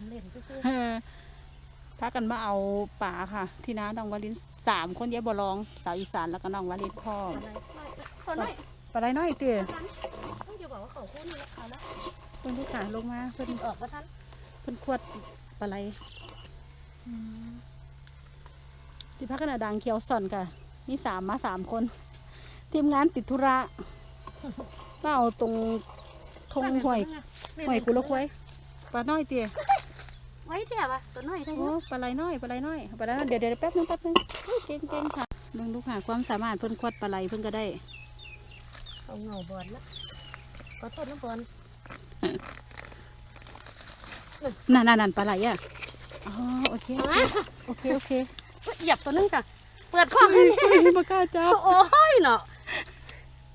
มเล่นซื่อเออพากันมาเอาป่าค่ะ ที่น้าน้องวาลินสามคนเย็บบอลอง สาวอีสานแล้วก็น้องวาลินพ่อๆอะไรคนไหนปลาไหลน้อยเตี๋ยต้องจะบอกว่าเขาคู่นี้เอาละเพิ่นผู้ขาลงมาเพิ่นสิออกก็ทันเพิ่นขวดปลาไหลที่พักกันอะดังเขียวส่อนค่ะนี่สามมาสามคน ทีมงานติดธุระมาเอาตรงทงห่วยห่วยกุละควยปลาน้อยเตี๋ย ไว้เดี๋ยวอะตัวน้อยได้โอ้เนาะปลาไหลน้อยปลาไหลน้อยปลาไหลน้อยเดี๋ยวเดี๋ยวแป๊บนึงแป๊บนึงเฮ้ยเก่งเก่งค่ะเบิ่งดูค่ะความสามารถเพิ่นขวดปลาไหลเพิ่นก็ได้เอาเงาบอลละก็ต้นน้ำบอลนั่นนั่นนั่นปลาไหลอะอ๋อโอเคโอเอาเคมาโอเคโอเคเหยียบตัวนึงจ้ะเปิดข้อให้อุ้ยบ่กล้าจับโอ้ยเนาะ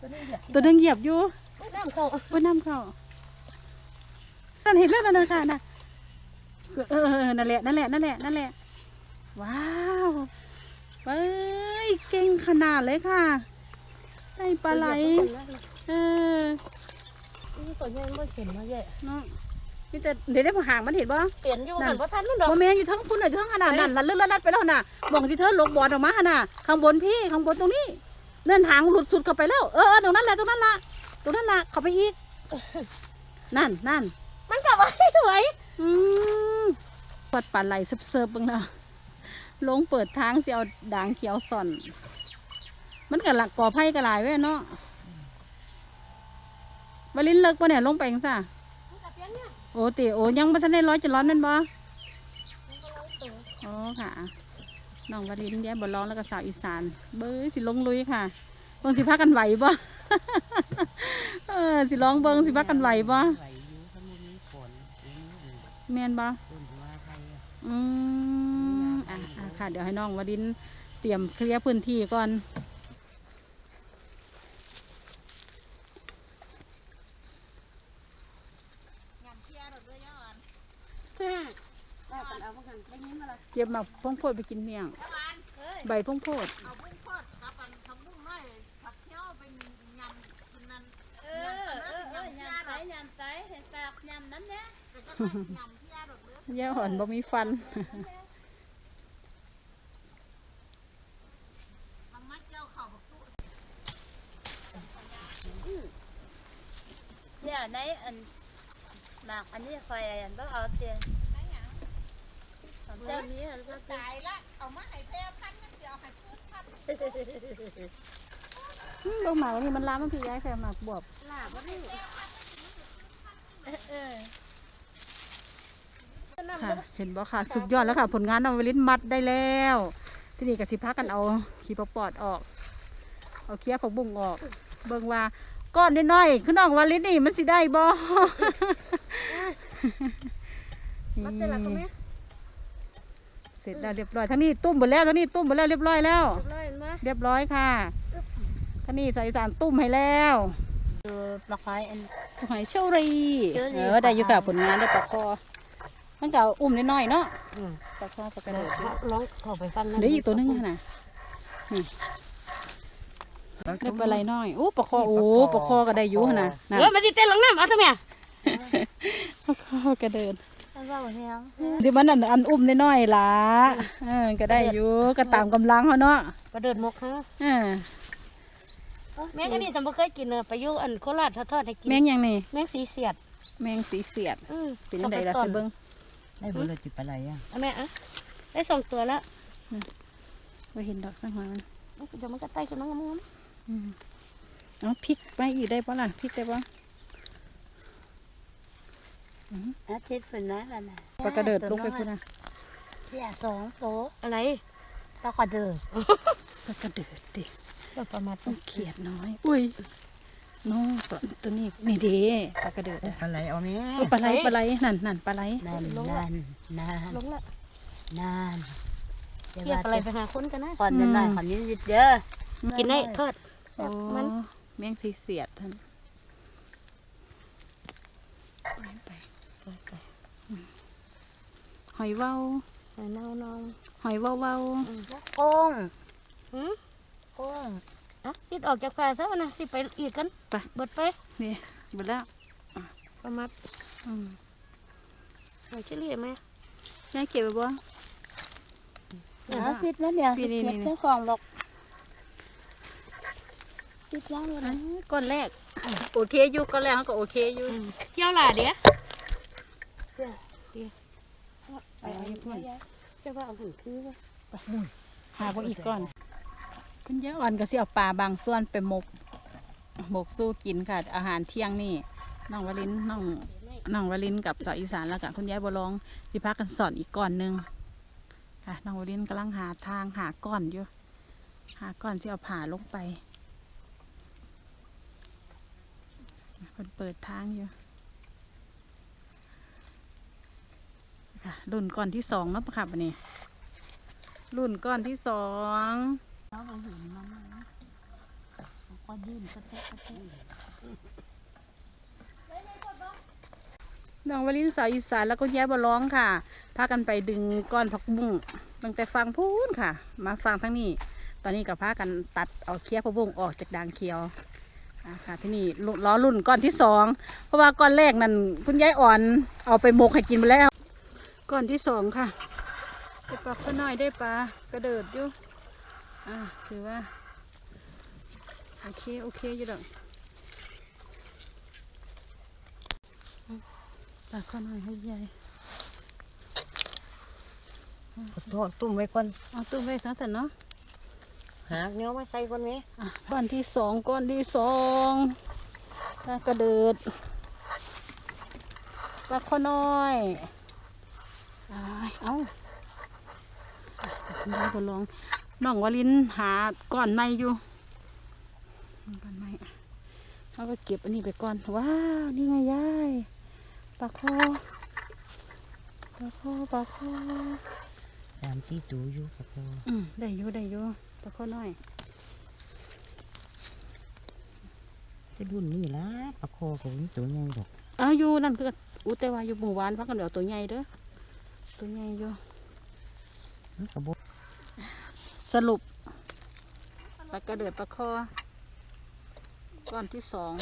ตัวนึงเหยียบตัวหนึงเหยียบอยู่น้ำเข้าว่าน้ำเข้านั่นเห็นแล้วนั่นนะค่ะน่ะ เออนั่นแหละนั่นแหละนั่นแหละนั่นแหละ ว้าวเอ้ยเก่งขนาดเลยค่ะ ได้ปลาไหลเออนี่ตัวยังไม่เห็นมาเยอะเนาะมีแต่เดี๋ยวได้พอห่างมันเห็นบ่เปลี่ยนอยู่หันเพราะทันมันดอกโมเมนอยู่ทั้งพุ่นอยู่ทั้งขนาดนั้นลัดเลื่อนลัดไปแล้วน่ะมองที่เธอลงบอลออกมาน่ะข้างบนพี่ข้างบนตรงนี้เนินหางหลุดสุดเข้าไปแล้วเออตรงนั้นแหละตรงนั้นละตรงนั้นละเข้าไปอีกนั่นนั่นมันกลับมาให้สวยอืม ปวดปลาไหลเซิบๆบ้างนะลงเปิดทางเสิเอาด่างเขียวส่อน มันกับหลักก่อไผ่กระหลายเว้ยเนาะวาลินเลิกปะเนี่ยลงไปงซะโอ้ติโอ้ยังไม่ทันได้ร้อยจะร้อนแมันบ่มันก็ลงตัวอ๋อค่ะน้องวาลินเดียบอร้องแล้วก็สาวอีสาน เบ้ยสิลงลุยค่ะเบิ่งสิพักกันไหวบ่เออสิร้องเบิ่งสิพักกันไหวบ่ไหวอยู่ถ้ามันมีฝนอย่างนี้แมนบ่ต้า อะอืมอะอะค่ะ เดี๋ยวให้น้องวาลินเตรียมเคลียร์พื้นที่ก่อนว่ากันเอามากันได้ยินมาละเก็บมาพงโพดไปกินเมี่ยงใบพงโพดเอาบุ้งทอดกับอันทำบุ้งน้อยผักเขียวไปยำกินนั่นเออเออเออยำไสยำไสเห็นปากยำนั้นเนี่ย แต่ก็ไม่ยำเพี้ ยดอกเลือย่าอ่อนบ่มีฟันมันมาเจ้าเข่าบักตู้เนี่ยในอันหมากอันนี้คอยอันต้องเอาเตียนของเจ้านี้แล้วก็ตายตายละเอามาให้แพร่พันธุ์มันสิเอาให้พืชพันธุ์อืมลูกหมากวันนี้มันล้ามันพี่ย้ายแค่หมากบวบลาบว่านี่เออ ค่ะ เห็นบ่ค่ะ สุดยอดแล้วค่ะ ผลงานน้องวาลินมัดได้แล้ว ที่นี่ก็สิพักกันเอาขี้ปลาปอดออก เอาเคี้ยวผักบุ้งออก เบิ่งว่าก้อนน้อยๆคือน้องวาลินนี่มันสิได้บ่มัดเสร็จแล้วก็ไหมเสร็จแล้วเรียบร้อยทั้งนี้ตุ้มหมดแล้วทั้งนี้ตุ้มหมดแล้วเรียบร้อยแล้ว เรียบร้อยเห็นไหมเรียบร้อยค่ะท่านี่ใส่สารตุ้มให้แล้วเออปลาควายอันหอยเชอรี่เชอรี่เออได้อยู่ค่ะผลงานได้ปลาคอ มันก็เอาอุ้มน้อยๆเนาะอืมปลาคอปลากระโดดลองเข้าไปฟันเดี๋ยวอีกตัวหนึงค่ะนะนี่ได้ปลาไหลน้อยโอ้ปลาคอโอ้ปลาคอก็ได้อยู่หั่นนะนั่นเฮ้ยมันจะเต้นหลังน้ำเอาทำไมปลาคอกระเดินมันว่าแห้งเดี๋ยวมันอันอันอุ้มน้อยๆล่ะเออก็ได้อยู่ก็ตามกำลังเขาเนาะกระเดินมกฮะเออแม่งอันนี้ทำบ่เคยกินเลยไปอยู่อันโคราชทอดๆให้กินแมงหยังนี่แมงสีเสียด แมงสีเสียดอืมเป็นจังไดล่ะสิเบิ่ง ได้บุญเลยจิบอะไรอะเอาแม่อะได้สองตัวแล้วบ่เห็นดอกสักหน่อยมันเดี๋ยวมันก็ไต่ขึ้นน้องมึงอืมเอาพริกไปอีกได้ปะล่ะพริกได้ปะอาทิตย์ฝนนะกันนะปลากระเดิดลงไปพุ่นนะเสียสองโตอะไรตะกระเดิดปลากระเดิดดิก็ประมาณต้องเขียดน้อย อุ้ย น้องตัวตัวนี้นี่เด้ปลากระเดิดอะอะไรเอาไหมเออปลาไหลปลาไหลนั่นนั่นปลาไหลนานนานนานลงละนานเทียบอะไรไปหาคนกันนะก่อนนิดหน่อยก่อนนิดนิดเด้อกินได้ทอดโอ้มันแมงสีเสียดท่านหอยเว้าเน่าเน่าหอยเว้าเว้าโก้งหืมโก้ง อะคิดออกจากป่าซะวะนะสิไปอีกกันไปเบิดไปนี่หมดแล้วประมาณอืมเอาขี้เหร่ไหมยายเก็บไว้บ่เอาปิดแล้วเดี๋ยวปิดนี่เก็บนี่เจ้าของบอกปิดแล้วเลยอ่านะก้อนแรกโอเคอยู่ก้อนแรกเขาก็โอเคอยู่เกี่ยวหล่ะเดี๋ยวไปเอาให้เพื่อนจะว่าเอาหุ่นคือว่าหาพวกอีกก่อน คุณยายอ่อนก็สิเอาปลาบางส่วนไปหมกหมกสู้กินค่ะ อาหารเที่ยงนี่น้องวลินน้องน้องวลินกับสาวอีสานแล้วกับคุณยายบัวลองสิพากันสอนอีกก่อนหนึงค่ะน้องวลินกำลังหาทางหาก้อนอยู่หาก้อนที่เอาผ่าลงไปคนเปิดทางอยู่ค่ะรุ่นก้อนที่สองเนาะค่ะวันนี้รุ่นก้อนที่สอง เราเห็นมันก็ยื่นกระเทะกระเทะน้องวลินสาวอีสานแล้วก็แย่บร้องค่ะ พากันไปดึงก้อนผักบุ้งตั้งแต่ฟังพูนค่ะ มาฟังทั้งนี้ ตอนนี้ก็พากันตัดเอาเคี้ยวผักบุ้งออกจากด่างเคี้ยวค่ะที่นี่ล้อรุ่นก้อนที่สองเพราะว่าก้อนแรกนั่นคุณยายอ่อนเอาไปหมกให้กินไปแล้ว ก้อนที่สองค่ะได้ปลาข้าน้อยได้ปลากระเดิดอยู่ อะถือว่า โอเค โอเคอยู่ดอกปลาข้าน้อยให้ยายทอดตุ้มไว้ก่อนเอาตุ้มไว้ซะแต่เนาะหาเนื้อมาใส่ก่อนไหมอะก้อนที่สองก้อนที่สองปลากระเดิดปลาข้อน้อยอ้ายเอาอะคุณยายก็ลอง น้องวลินหาก้อนไม้อยู่ก้อนไม้อะเขาก็เก็บอันนี้ไปก่อนว้าวนี่ไงยายปลาคอปลาคอปลาคอสามที่ตูอยู่กับเราอืมได้อยู่ได้อยู่ปลาข้อน้อยจะรุ่นนี่ละปลาคอของตัวใหญ่ดอกอาอยู่นั่นคืออุแต่ว่าอยู่บุงหวานพักกันเดี๋ยวตัวใหญ่เด้อตัวใหญ่อยู่มันกระบอก สรุปปลากระเดือดปลาคอก้อนที่สอง